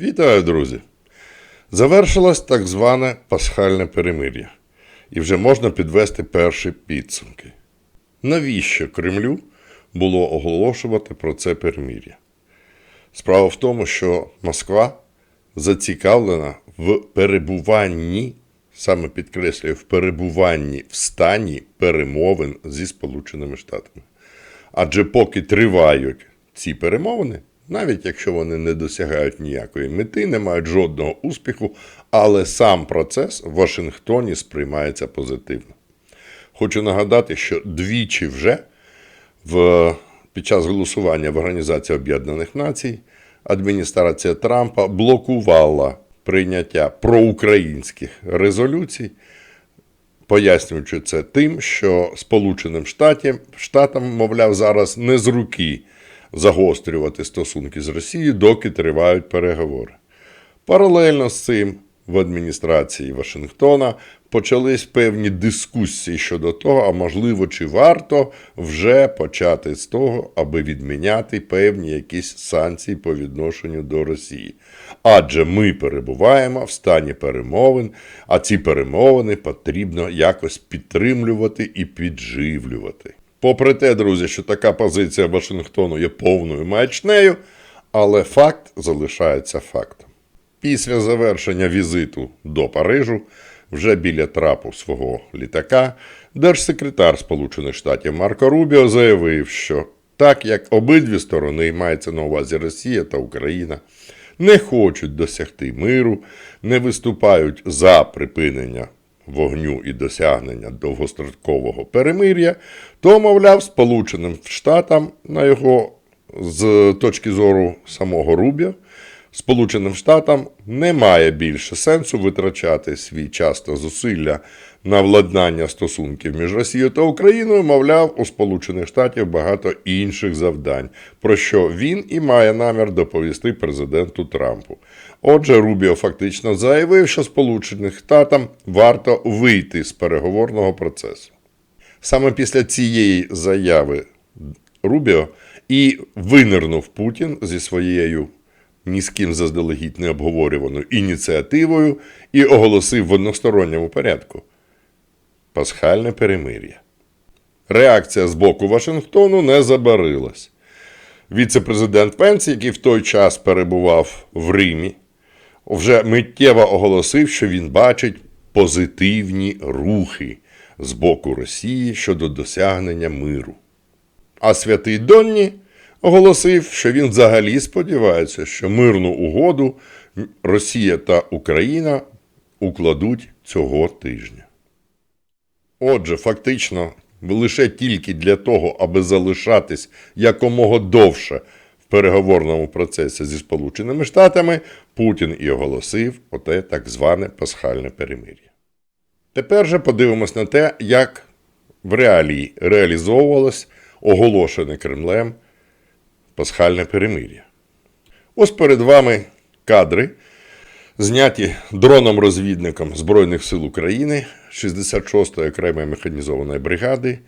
Вітаю, друзі! Завершилось так зване пасхальне перемир'я, і вже можна підвести перші підсумки. Навіщо Кремлю було оголошувати про це перемир'я? Справа в тому, що Москва зацікавлена в перебуванні, саме підкреслюю, в перебуванні в стані перемовин зі Сполученими Штатами. Адже поки тривають ці перемовини, навіть якщо вони не досягають ніякої мети, не мають жодного успіху, але сам процес в Вашингтоні сприймається позитивно. Хочу нагадати, що двічі вже в, під час голосування в Організації Об'єднаних Націй адміністрація Трампа блокувала прийняття проукраїнських резолюцій, пояснюючи це тим, що Сполученим Штатам, мовляв, зараз не з руки загострювати стосунки з Росією, доки тривають переговори. Паралельно з цим в адміністрації Вашингтона почались певні дискусії щодо того, а можливо, чи варто вже почати з того, аби відміняти певні якісь санкції по відношенню до Росії. Адже ми перебуваємо в стані перемовин, а ці перемовини потрібно якось підтримлювати і підживлювати. Попри те, друзі, що така позиція Вашингтону є повною маячнею, але факт залишається фактом. Після завершення візиту до Парижу, вже біля трапу свого літака, держсекретар Сполучених Штатів Марко Рубіо заявив, що так як обидві сторони, мається на увазі Росія та Україна, не хочуть досягти миру, не виступають за припинення вогню і досягнення довгострокового перемир'я, то, мовляв, Сполученим Штатам на його з точки зору самого Рубіо, Сполученим Штатам немає більше сенсу витрачати свій час та зусилля на владнання стосунків між Росією та Україною, мовляв, у Сполучених Штатів багато інших завдань, про що він і має намір доповісти президенту Трампу. Отже, Рубіо фактично заявив, що Сполучених Штатам варто вийти з переговорного процесу. Саме після цієї заяви Рубіо і винирнув Путін зі своєю ні з ким заздалегідь не обговорюваною ініціативою і оголосив в односторонньому порядку пасхальне перемир'я. Реакція з боку Вашингтону не забарилась. Віце-президент Пенс, який в той час перебував в Римі, вже миттєво оголосив, що він бачить позитивні рухи з боку Росії щодо досягнення миру. А святий Донні оголосив, що він взагалі сподівається, що мирну угоду Росія та Україна укладуть цього тижня. Отже, фактично, лише тільки для того, аби залишатись якомога довше в переговорному процесі зі Сполученими Штатами, Путін і оголосив оте так зване пасхальне перемир'я. Тепер же подивимось на те, як в реалії реалізовувалось оголошене Кремлем пасхальне перемир'я. Ось перед вами кадри, зняті дроном-розвідником Збройних сил України 66-ї окремої механізованої бригади,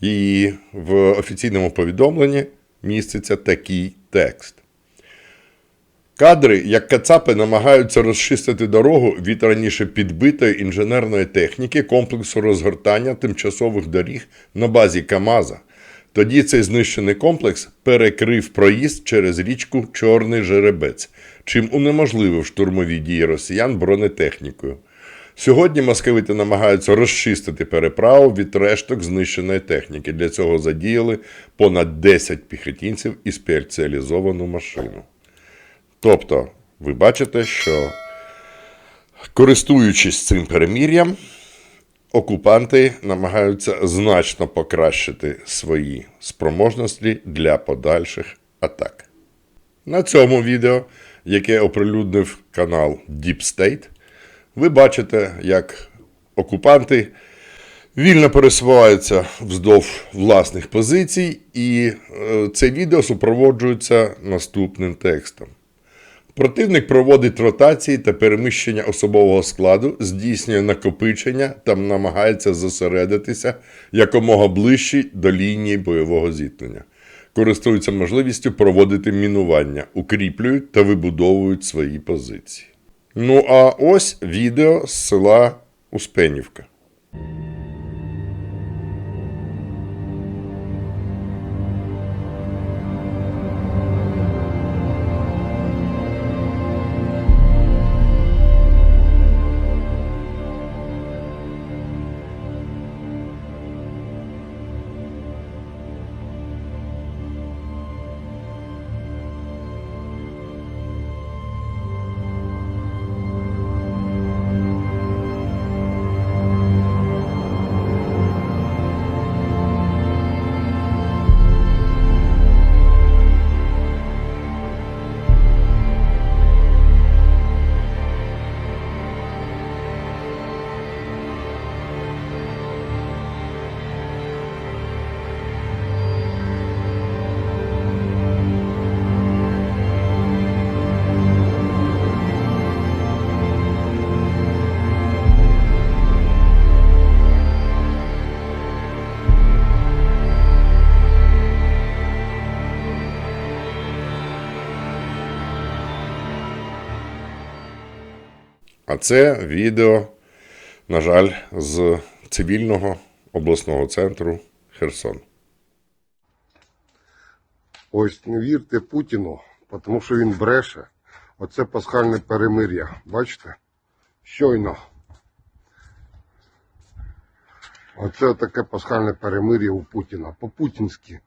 і в офіційному повідомленні міститься такий текст. Кадри, як кацапи, намагаються розчистити дорогу від раніше підбитої інженерної техніки комплексу розгортання тимчасових доріг на базі Камаза. Тоді цей знищений комплекс перекрив проїзд через річку Чорний Жеребець, чим унеможливив штурмові дії росіян бронетехнікою. Сьогодні московити намагаються розчистити переправу від решток знищеної техніки. Для цього задіяли понад 10 піхотінців і спеціалізовану машину. Тобто, ви бачите, що користуючись цим перемір'ям, окупанти намагаються значно покращити свої спроможності для подальших атак. На цьому відео, яке оприлюднив канал Deep State, ви бачите, як окупанти вільно пересуваються вздовж власних позицій, і е, це відео супроводжується наступним текстом. Противник проводить ротації та переміщення особового складу, здійснює накопичення та намагається зосередитися якомога ближче до лінії бойового зіткнення. користуються можливістю проводити мінування, укріплюють та вибудовують свої позиції. Ну а ось відео з села Успенівка. А це відео, на жаль, з цивільного обласного центру Херсон. Ось не вірте Путіну, тому що він бреше. Оце пасхальне перемир'я. Бачите? Щойно. Оце таке пасхальне перемир'я у Путіна. По-путінськи.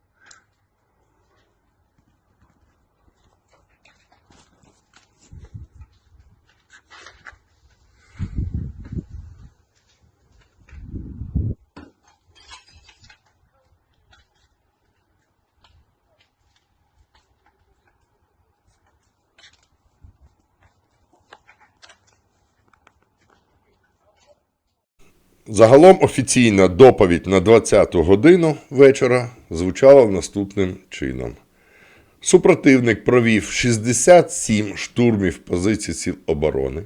Загалом офіційна доповідь на 20-ту годину вечора звучала наступним чином. Супротивник провів 67 штурмів позицій сил оборони,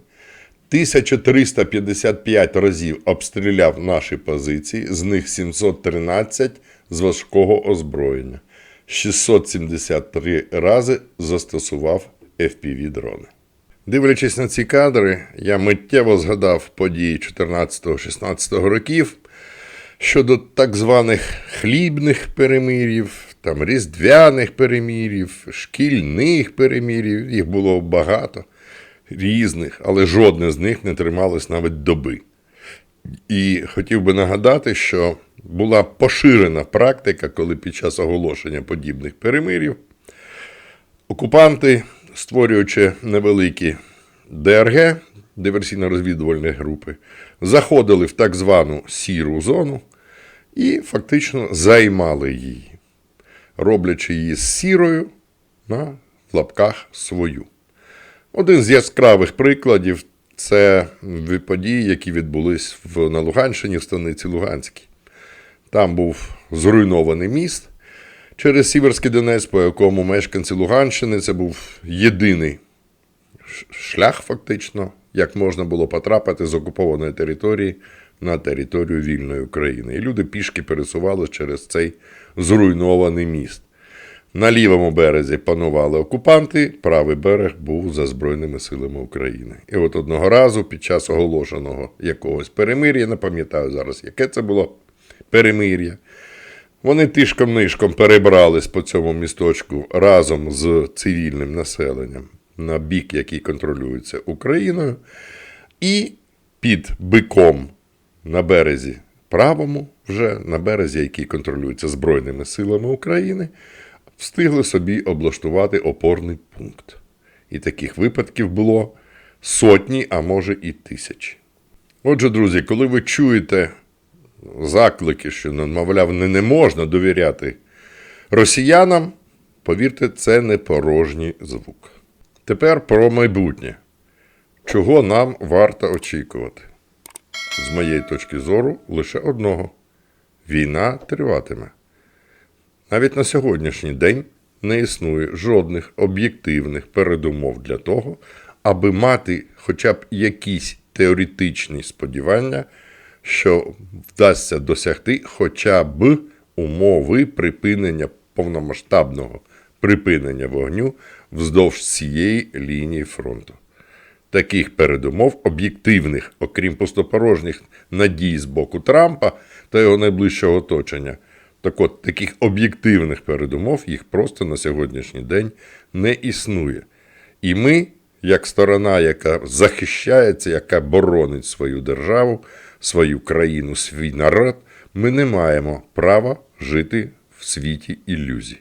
1355 разів обстріляв наші позиції, з них 713 з важкого озброєння, 673 рази застосував FPV-дрони. Дивлячись на ці кадри, я миттєво згадав події 14-16 років щодо так званих хлібних перемирів, там різдвяних перемирів, шкільних перемирів. Їх було багато різних, але жодне з них не трималось навіть доби. І хотів би нагадати, що була поширена практика, коли під час оголошення подібних перемирів окупанти, створюючи невеликі ДРГ, диверсійно-розвідувальні групи, заходили в так звану сіру зону і фактично займали її, роблячи її з сірою на лапках свою. Один з яскравих прикладів це події, які відбулись на Луганщині в станиці Луганській. Там був зруйнований міст через Сіверський Донець, по якому мешканці Луганщини це був єдиний шлях, фактично, як можна було потрапити з окупованої території на територію вільної України. І люди пішки пересували через цей зруйнований міст. На лівому березі панували окупанти, правий берег був за Збройними силами України. І от одного разу, під час оголошеного якогось перемир'я, не пам'ятаю зараз, яке це було перемир'я, вони тишком-нишком перебрались по цьому місточку разом з цивільним населенням на бік, який контролюється Україною, і під биком на березі правому, вже на березі, який контролюється Збройними силами України, встигли собі облаштувати опорний пункт. І таких випадків було сотні, а може і тисячі. Отже, друзі, коли ви чуєте заклики, що, ну, мовляв, не, не можна довіряти росіянам, повірте, це не порожній звук. Тепер про майбутнє. Чого нам варто очікувати? З моєї точки зору, лише одного: війна триватиме. Навіть на сьогоднішній день не існує жодних об'єктивних передумов для того, аби мати хоча б якісь теоретичні сподівання, що вдасться досягти хоча б умови припинення повномасштабного припинення вогню вздовж всієї лінії фронту. Таких передумов об'єктивних, окрім пустопорожніх надій з боку Трампа та його найближчого оточення. Так от, таких об'єктивних передумов їх просто на сьогоднішній день не існує. І ми, як сторона, яка захищається, яка боронить свою державу, свою країну, свій народ, ми не маємо права жити в світі ілюзій.